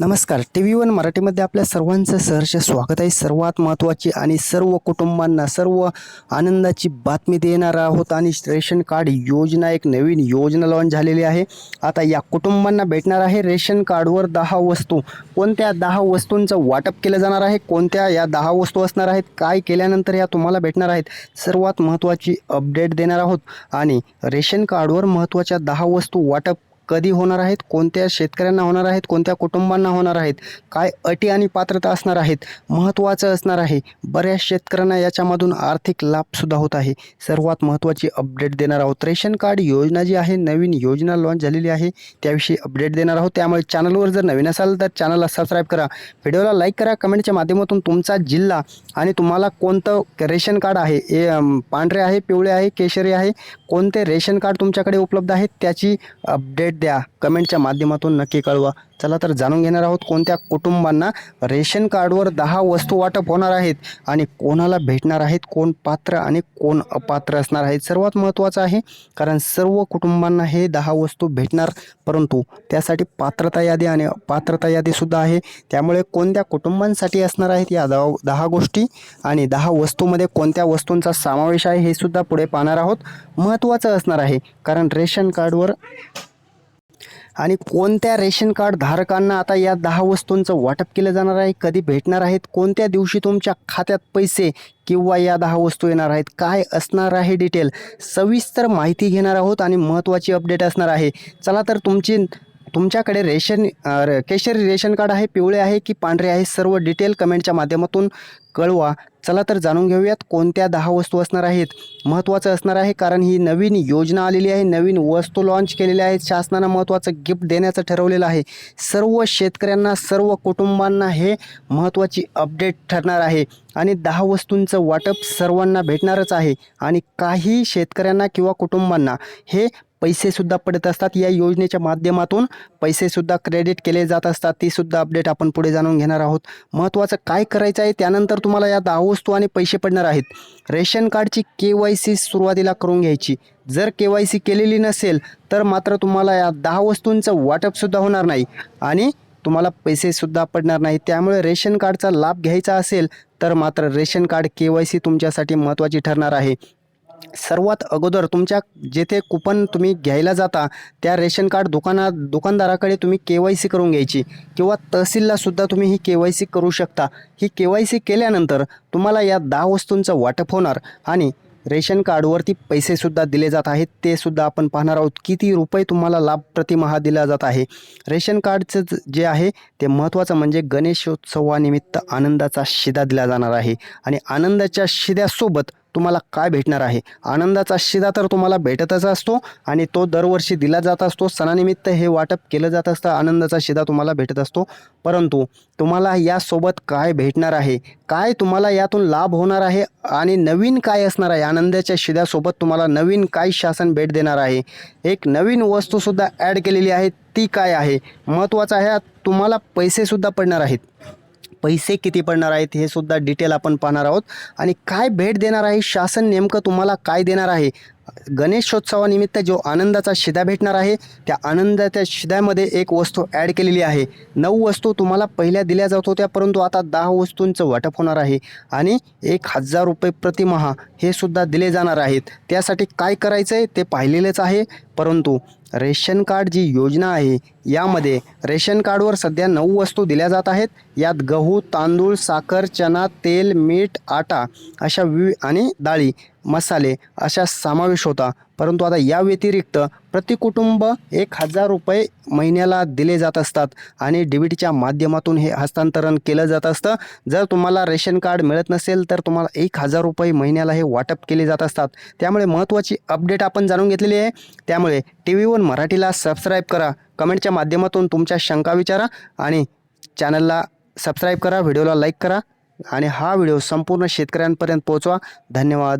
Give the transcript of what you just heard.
नमस्कार. T V one मराठीमध्ये आपल्या सर्वांचं सहर्ष स्वागत आहे. सर्वात महत्त्वाची आणि सर्व कुटुंबांना सर्व आनंदाची बातमी देणार आहोत आणि रेशन कार्ड योजना एक नवीन योजना लॉन्च झालेली आहे. आता या कुटुंबांना भेटणार आहे रेशन कार्डवर दहा वस्तू. कोणत्या दहा वस्तूंचं वाटप केलं जाणार आहे? कोणत्या या दहा वस्तू असणार आहेत? काय केल्यानंतर या तुम्हाला भेटणार आहेत? सर्वात महत्त्वाची अपडेट देणार आहोत. आणि रेशन कार्डवर महत्त्वाच्या दहा वस्तू वाटप कधी होणार आहेत कोणत्या शेतकऱ्यांना होणार आहेत कोणत्या कुटुंबांना होणार आहेत काय अटी आणि पात्रता असणार आहेत महत्त्वाचं असणार आहे. बऱ्याच शेतकऱ्यांना याच्यामधून आर्थिक लाभसुद्धा होत आहे. सर्वात महत्त्वाची अपडेट देणार आहोत. रेशन कार्ड योजना जी आहे नवीन योजना लॉन्च झालेली आहे त्याविषयी अपडेट देणार आहोत. त्यामुळे चॅनलवर जर नवीन असाल तर चॅनलला सबस्क्राईब करा. व्हिडिओला लाईक करा. कमेंटच्या माध्यमातून तुमचा जिल्हा आणि तुम्हाला कोणतं रेशन कार्ड आहे ए पांढरे आहे पिवळे आहे केशरी आहे कोणते रेशन कार्ड तुमच्याकडे उपलब्ध आहेत त्याची अपडेट द्या. कमेंटच्या माध्यमातून नक्की कळवा. चला तर जाणून घेणार आहोत कोणत्या कुटुंबांना रेशन कार्डवर दहा वस्तू वाटप होणार आहेत आणि कोणाला भेटणार आहेत कोण पात्र आणि कोण अपात्र असणार आहेत. सर्वात महत्त्वाचं आहे कारण सर्व कुटुंबांना हे दहा वस्तू भेटणार परंतु त्यासाठी पात्रता यादी आणि पात्रता यादीसुद्धा आहे. त्यामुळे कोणत्या कुटुंबांसाठी असणार आहेत या दहा दहा गोष्टी आणि दहा वस्तूमध्ये कोणत्या वस्तूंचा समावेश आहे हे सुद्धा पुढे पाहणार आहोत. महत्त्वाचं असणार आहे कारण रेशन कार्डवर आणि कोणत्या रेशन कार्ड धारकांना आता या दहा वस्तूंचं वाटप केलं जाणार आहे? कधी भेटणार आहेत? कोणत्या दिवशी तुमच्या खात्यात पैसे किंवा या दहा वस्तू येणार आहेत? काय असणार आहे डिटेल? सविस्तर माहिती घेणार आहोत आणि महत्त्वाची अपडेट असणार आहे. चला तर तुमची तुमच्याकडे रेशन केशरी रेशन कार्ड आहे पिवळे आहे की पांढरे आहे? सर्व डिटेल कमेंटच्या माध्यमातून कळवा. चला तर जाणून घेऊयात कोणत्या दहा वस्तू असणार आहेत. महत्त्वाचं असणार आहे कारण ही नवीन योजना आलेली आहे. नवीन वस्तू लॉन्च केलेल्या आहेत. शासनानं महत्त्वाचं गिफ्ट देण्याचं ठरवलेलं आहे. सर्व शेतकऱ्यांना सर्व कुटुंबांना हे महत्त्वाची अपडेट ठरणार आहे. आणि दहा वस्तूंचं वाटप सर्वांना भेटणारच आहे. आणि काही शेतकऱ्यांना किंवा कुटुंबांना हे पैसेसुद्धा पडत असतात. या योजनेच्या माध्यमातून पैसेसुद्धा क्रेडिट केले जात असतात. तीसुद्धा अपडेट आपण पुढे जाणून घेणार आहोत. महत्त्वाचं काय करायचं आहे? त्यानंतर तुम्हाला या दहा वस्तू आणि पैसे पडणार आहेत. रेशन कार्डची के वाय सी सुरुवातीला करून घ्यायची. जर के वाय सी केलेली नसेल तर मात्र तुम्हाला या दहा वस्तूंचं वाटपसुद्धा होणार नाही आणि तुम्हाला पैसेसुद्धा पडणार नाही. त्यामुळे रेशन कार्डचा लाभ घ्यायचा असेल तर मात्र ration card K Y C तुमच्यासाठी महत्त्वाची ठरणार आहे. सर्वात अगोदर तुमच्या जेथे कुपन तुम्ही घ्यायला जाता त्या रेशन कार्ड दुकाना दुकानदाराकडे तुम्ही के वाय सी करून घ्यायची किंवा तहसीललासुद्धा तुम्ही ही के वाय सी करू शकता. ही के वाय सी केल्यानंतर तुम्हाला या दहा वस्तूंचं वाटप होणार आणि रेशन कार्डवरती पैसेसुद्धा दिले जात आहेत. ते सुद्धा आपण पाहणार आहोत. किती रुपये तुम्हाला लाभ प्रतिमहा दिला जात आहे. रेशन कार्डचं जे आहे ते महत्त्वाचं म्हणजे गणेशोत्सवानिमित्त आनंदाचा शिदा दिला जाणार आहे. आणि आनंदाच्या शिद्यासोबत तुम्हाला काय भेटणार आहे? आनंदाचा शिदा तर तुम्हाला भेटतच असतो आणि तो दरवर्षी दिला जात असतो. सणानिमित्त हे वाटप केलं जात असतं. आनंदाचा शिदा तुम्हाला भेटत असतो. परंतु तुम्हाला यासोबत काय भेटणार आहे? काय तुम्हाला यातून लाभ होणार आहे? आणि नवीन काय असणार आहे? आनंदाच्या शिद्यासोबत तुम्हाला नवीन काय शासन भेट देणार आहे? एक नवीन वस्तूसुद्धा ॲड केलेली आहे. ती काय आहे? महत्त्वाचं आहे तुम्हाला पैसेसुद्धा पडणार आहेत. पैसे किती पडणार आहेत हे सुद्धा डिटेल आपण पाहणार आहोत. आणि काय भेट देणार आहे शासन नेमकं तुम्हाला काय देणार आहे? गणेशोत्सवानिमित्त जो आनंदाचा शिदा भेटणार आहे त्या आनंदाच्या शिद्यामध्ये एक वस्तू ॲड केलेली आहे. नऊ वस्तू तुम्हाला पहिल्या दिल्या जात होत्या परंतु आता दहा वस्तूंचं वाटप होणार आहे आणि एक हजार रुपये प्रतिमहा हे सुद्धा दिले जाणार आहेत. त्यासाठी काय करायचं आहे ते पाहिलेलंच आहे. परंतु रेशन कार्ड जी योजना आहे यामध्ये रेशन कार्डवर सध्या नऊ वस्तू दिल्या जात आहेत. यात गहू तांदूळ साखर चना तेल मीठ आटा अशा वि आणि डाळी मसाले अशा समावेश होता. परंतु आता या व्यतिरिक्त प्रति कुटुंब एक हजार रुपये महिन्याला दिले जात असतात आणि डी बी टीच्या माध्यमातून हे हस्तांतरण केलं जात असतं. जर तुम्हाला रेशन कार्ड मिळत नसेल तर तुम्हाला एक हजार रुपये महिन्याला हे वाटप केले जात असतात. त्यामुळे महत्त्वाची अपडेट आपण जाणून घेतलेली आहे. त्यामुळे टी व्ही वन मराठीला सबस्क्राईब करा. कमेंटच्या माध्यमातून तुमच्या शंका विचारा आणि चॅनलला सबस्क्राईब करा व्हिडिओला लाईक करा आणि हा व्हिडिओ संपूर्ण शेतकऱ्यांपर्यंत पोहोचवा. धन्यवाद.